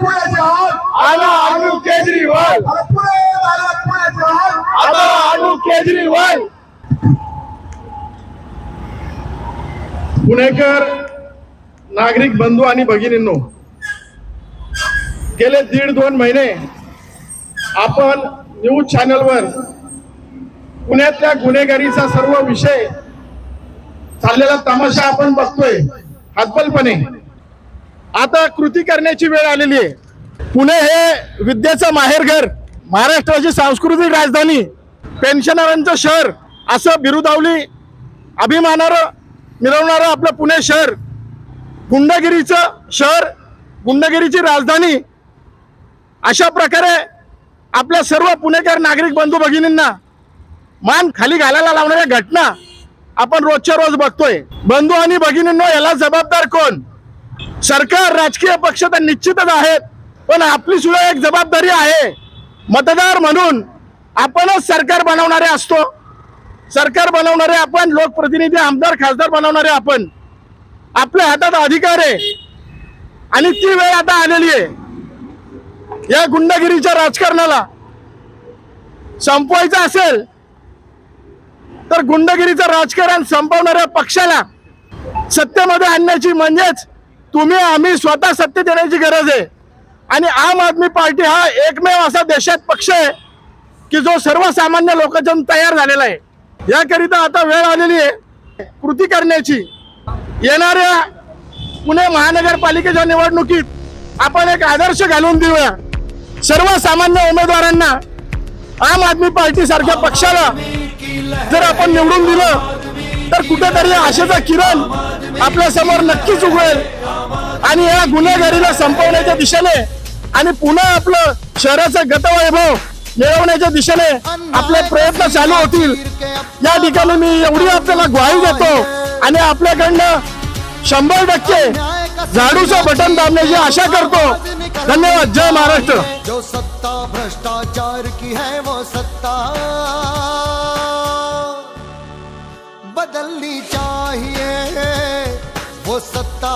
पुण्याचे आला अनु केजरीवाल. अरे पुणे आले पुण्याचे अनु केजरीवाल. पुणेकर नागरिक बंधू आणि भगिनींनो गेले दीड दोन महिने आपण न्यूज चॅनलवर पुण्यातल्या गुन्हेगारीचा सर्व विषय चाललेला तमाशा आपण बघतोय. हातबलपणे आता कृती करण्याची वेळ आलेली आहे. पुणे हे विद्येचं माहेरघर महाराष्ट्राची सांस्कृतिक राजधानी पेन्शनरांचं शहर असं बिरुदावली अभिमानानं मिरवणारं आपलं पुणे शहर. गुंडगिरीचं शहर गुंडगिरीची राजधानी. अशा प्रकारे आपल्या सर्व पुणेकर नागरिक बंधू भगिनींना मान खाली घालायला लावणाऱ्या घटना आपण रोजच्या रोज बघतोय. बंधू आणि भगिनींनो याला जबाबदार कोण? सरकार राजकीय पक्ष तर निश्चितच आहेत पण आपली सुद्धा एक जबाबदारी आहे. मतदार म्हणून आपणच सरकार बनवणारे असतो. सरकार बनवणारे आपण लोकप्रतिनिधी आमदार खासदार बनवणारे आपण. आपल्या हातात अधिकार आहे. आणि ती वेळ आता आलेली आहे. या गुंडगिरीच्या राजकारणाला संपवायचं असेल तर गुंडगिरीचं राजकारण संपवणाऱ्या पक्षाला सत्तेमध्ये आणण्याची म्हणजेच तुम्ही आम्ही स्वतः सत्य देण्याची गरज आहे. आणि आम आदमी पार्टी हा एकमेव असा देशात पक्ष आहे की जो सर्वसामान्य लोकांच्या तयार झालेला आहे. याकरिता आता वेळ आलेली आहे कृती करण्याची. येणाऱ्या पुणे महानगरपालिकेच्या निवडणुकीत आपण एक आदर्श घालून देऊया. सर्वसामान्य उमेदवारांना आम आदमी पार्टी सारख्या पक्षाला जर आपण निवडून दिलं तर कुठेतरी आशेचा किरण आपल्यासमोर नक्कीच उघडेल. आणि या गुन्हेगारीला संपवण्याच्या दिशेने आणि पुन्हा आपलं शहराचं गतवैभव मिळवण्याच्या दिशेने आपले प्रयत्न चालू होतील. या ठिकाणी मी एवढी आपल्याला ग्वाही देतो आणि आपल्याकडनं शंभर टक्के झाडूचं बटन दाबण्याची आशा करतो. धन्यवाद. जय महाराष्ट्र. जो सत्ता भ्रष्टाचार की है वो सत्ता. बदलनी चाहिए वो सत्ता